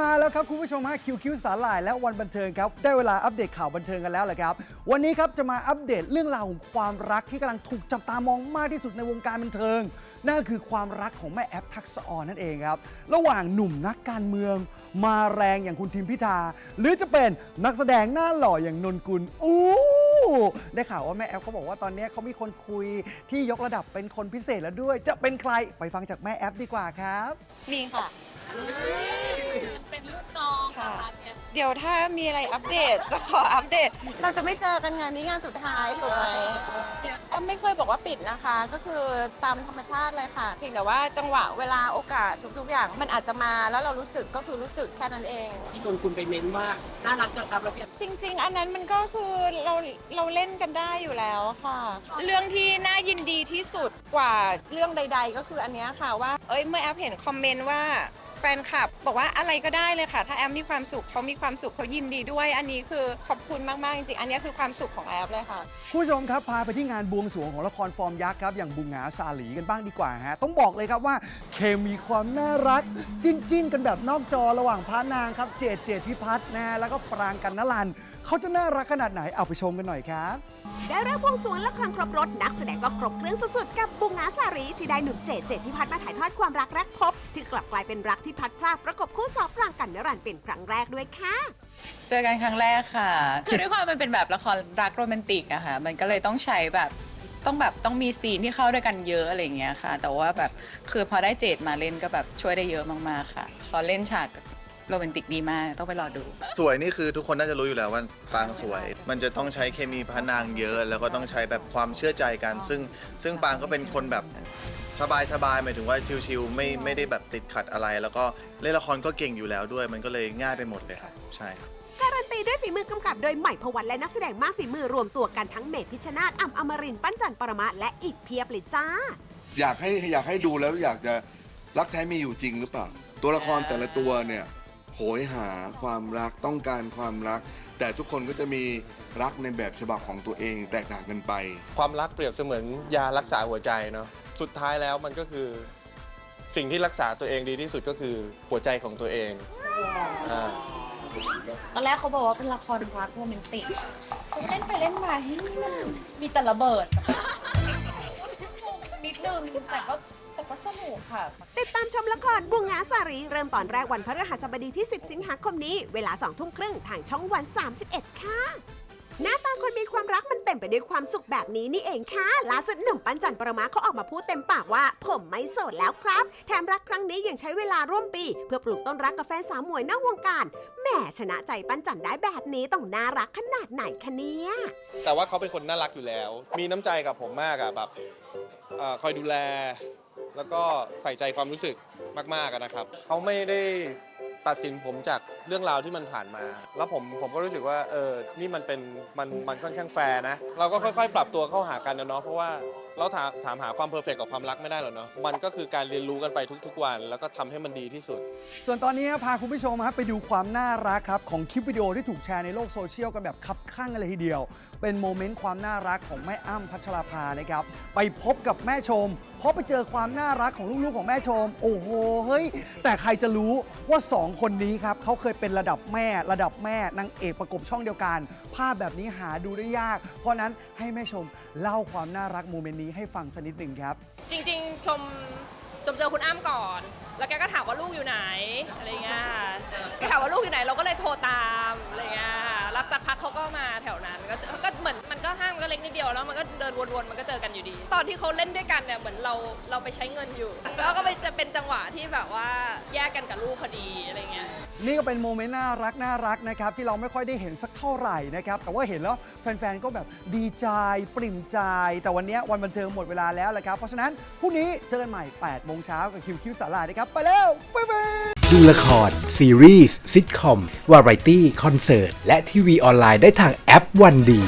มาแล้วครับคุณผู้ชมฮะคิวคิวสาหร่ายและวันบันเทิงครับ ได้เวลาอัปเดตข่าวบันเทิงกันแล้วแหละครับ วันนี้ครับจะมาอัปเดตเรื่องราวของความรักที่กำลังถูกจับตามองมากที่สุดในวงการบันเทิง นั่นก็คือความรักของแม่แอปทักษออนนั่นเองครับ ระหว่างหนุ่มนักการเมือง มาแรงอย่างคุณทิมพิธา หรือจะเป็นนักแสดงหน้าหล่ออย่างนนกุลอู้ได้ข่าวว่าแม่แอปเขาบอกว่าตอนนี้เขามีคนคุยที่ยกระดับเป็นคนพิเศษแล้วด้วย จะเป็นใครไปฟังจากแม่แอปดีกว่าครับมีค่ะ เป็นรุ่นน้องค่ะนะคะเนี่ยเดี๋ยวถ้ามีอะไรอัปเดตจะขออัปเดต เราจะไม่เจอกันงานนี้งานสุดท้ายถูกไหมแอมไม่เคยบอกว่าปิดนะคะ ก็คือตามธรรมชาติเลยค่ะ เพียงแต่ว่าจังหวะเวลาโอกาสทุก ๆ อย่าง มันอาจจะมาแล้วเรารู้สึกก็คือรู้สึกแค่นั้นเอง ที่โดนคุณไปเม้นว่าน่ารักจังครับแล้วพี่จริง ๆ อันนั้นมันก็คือเราเราเล่นกันได้อยู่แล้วค่ะ เรื่องที่น่ายินดีที่สุดกว่าเรื่องใด ๆ ก็คืออันเนี้ยค่ะว่า เอ้ยเมื่อแอปเห็นคอมเมนต์ว่า แฟนคลับ บอกว่าอะไรก็ได้เลยค่ะ ถ้าแอปมีความสุขเขามีความสุขเขายินดีด้วย อันนี้คือขอบคุณมากๆจริงๆอันนี้คือความสุขของแอปเลยค่ะ คุณผู้ชมครับพาไปที่งานบวงสรวงของละครฟอร์มยักษ์ครับอย่างบุงหงาซาหลีกันบ้างดีกว่าฮะต้องบอกเลยครับว่าเคมีความน่ารัก จิ้นจิ้นๆกันแบบนอกจอระหว่างพระนางครับเจดเจดพิพัฒน์นะฮะแล้วก็ปรางกันนลันเขาจะน่ารักขนาดไหนเอาไปชมกันหน่อยครับได้เริ่มบวงสรวงละครครบรถนักแสดงก็ครบเครื่องสุดๆ กับบุงงาสารีที่ได้หนุ่มเจเจดพิพัฒน์มาถ่ายทอดความรักแรกพบ ที่กลับกลายเป็นรักที่พัดพลาดประกบคู่สอบรางกันนรันท์เป็นครั้งแรกด้วยค่ะ เจอกันครั้งแรกค่ะ คือด้วยความมันเป็นแบบละครรักโรแมนติกอะค่ะ มันก็เลยต้องใช้แบบต้องแบบต้องมีซีนที่เข้าด้วยกันเยอะอะไรอย่างเงี้ยค่ะ แต่ว่าแบบคือพอได้เจดมาเล่นก็แบบช่วยได้เยอะมากๆค่ะเขาเล่นฉาก โรแมนติกดีมากต้องไปรอดู สวยนี่คือทุกคนน่าจะรู้อยู่แล้วว่าปางสวย มันจะต้องใช้เคมีพระนางเยอะ แล้วก็ต้องใช้แบบความเชื่อใจกัน ซึ่งซึ่งปางก็เป็นคนแบบสบายสบายๆหมายถึงว่าชิลๆไม่ไม่ได้แบบติดขัดอะไร แล้วก็เล่นละครก็เก่งอยู่แล้วด้วย มันก็เลยง่ายไปหมดเลยครับใช่ครับ การันตีด้วยฝีมือกำกับโดยใหม่พวันและนักแสดงมากฝีมือรวมตัวกันทั้งเมธพิชชนาธอ่ำอมรินทร์ปั้นจันปรมะและอีกเพียบเลยจ้า อยากให้อยากให้ดูแล้วอยากจะรักแท้มีอยู่จริงหรือเปล่า ตัวละครแต่ละตัวเนี่ยโหยหาความรักต้องการความรัก แต่ทุกคนก็จะมีรักในแบบฉบับของตัวเองแตกต่างกันไป ความรักเปรียบเสมือนยารักษาหัวใจเนาะสุดท้ายแล้วมันก็คือ สิ่งที่รักษาตัวเองดีที่สุดก็คือหัวใจของตัวเองอ่าตอนแรกเขาบอกว่าเป็นละครรักโรแมนติกเล่นไปเล่นมาเฮ้ยมันมีแต่ระเบิด นิดนึงแต่ก็แต่ ก็สนุกค่ะ ติดตามชมละครบุงงาสารี เริ่มตอนแรกวันพฤหัสบดีที่ 10 สิงหาคมนี้ เวลา2ทุ่มครึ่งทางช่องวัน 31 ค่ะ หน้าตาคนมีความรักมันเต็มไปด้วยความสุขแบบนี้นี่เองค่ะล่าสุดหนุ่มปั้นจันปรมาเขาออกมาพูดเต็มปากว่า ผมไม่โสดแล้วครับ แถมรักครั้งนี้ยังใช้เวลาร่วมปี เพื่อปลูกต้นรักกับแฟนสาวหมวยนอกวงการแหมชนะใจปั้นจันได้แบบนี้ต้องน่ารักขนาดไหนคะเนี่ยแต่ว่าเขาเป็นคนน่ารักอยู่แล้ว มีน้ำใจกับผมมากอะแบบเอ่อคอยดูแล แล้วก็ใส่ใจความรู้สึกมากๆอะนะครับ เขาไม่ได้ตัดสินผมจากเรื่องราวที่มันผ่านมา แล้วผมผมก็รู้สึกว่าเออนี่มันเป็นมันมันค่อนข้างแฟร์นะ เราก็ค่อยๆ ปรับตัวเข้าหากันนะเนาะเพราะว่าเราถามถามหาความเพอร์เฟกกับความรักไม่ได้หรอกเนาะมันก็คือการเรียนรู้กันไปทุกๆวัน แล้วก็ทำให้มันดีที่สุด ส่วนตอนนี้พาคุณผู้ชมครับไปดูความน่ารักครับของคลิปวิดีโอที่ถูกแชร์ในโลกโซเชียลกันแบบคับข้างกันเลยทีเดียว เป็นโมเมนต์ความน่ารักของแม่อ้ำพัชราภานะครับ ไปพบกับแม่ชม เพราะไปเจอความน่ารักของลูกๆของแม่ชม โอ้โหเฮ้ยแต่ใครจะรู้ว่า2คนนี้ครับเขาเคยเป็นระดับแม่ระดับแม่นางเอกประกบช่องเดียวกัน ภาพแบบนี้หาดูได้ยาก เพราะนั้นให้แม่ชมเล่าความน่ารักโมเมนต์นี้ให้ฟังสักนิดหนึ่งครับ จริงๆชมชมเจอคุณอ้ำก่อน แล้วแกก็ถามว่าลูกอยู่ไหนอะไรเงี้ยแกถามว่าลูกอยู่ไหนเราก็เลยโทรตามอะไรเงี้ยรักสักพักเขาก็มาแถวนั้นก็เจอก็เหมือนมันก็ห้างมันก็เล็กนิดเดียวแล้วมันก็เดินวนๆมันก็เจอกันอยู่ดี ตอนที่เขาเล่นด้วยกันเนี่ยเหมือนเราเราไปใช้เงินอยู่ แล้วก็ไปจะเป็นจังหวะที่แบบว่าแยกกันกับลูกพอดีอะไรเงี้ย นี่ก็เป็นโมเมนต์น่ารักน่ารักนะครับที่เราไม่ค่อยได้เห็นสักเท่าไหร่นะครับแต่ว่าเห็นแล้วแฟนๆก็แบบดีใจปริ่มใจ แต่วันนี้วันบันเทิงหมดเวลาแล้วแหละครับ เพราะฉะนั้นพรุ่งนี้เจอกันใหม่8โมงเช้ากับคิวคิวสาลานะครับ ไปแล้วบ๊ายบายดูละคร ซีรีส์ซิทคอม วาไรตี้ คอนเสิร์ต และทีวีออนไลน์ได้ทางแอปวันดี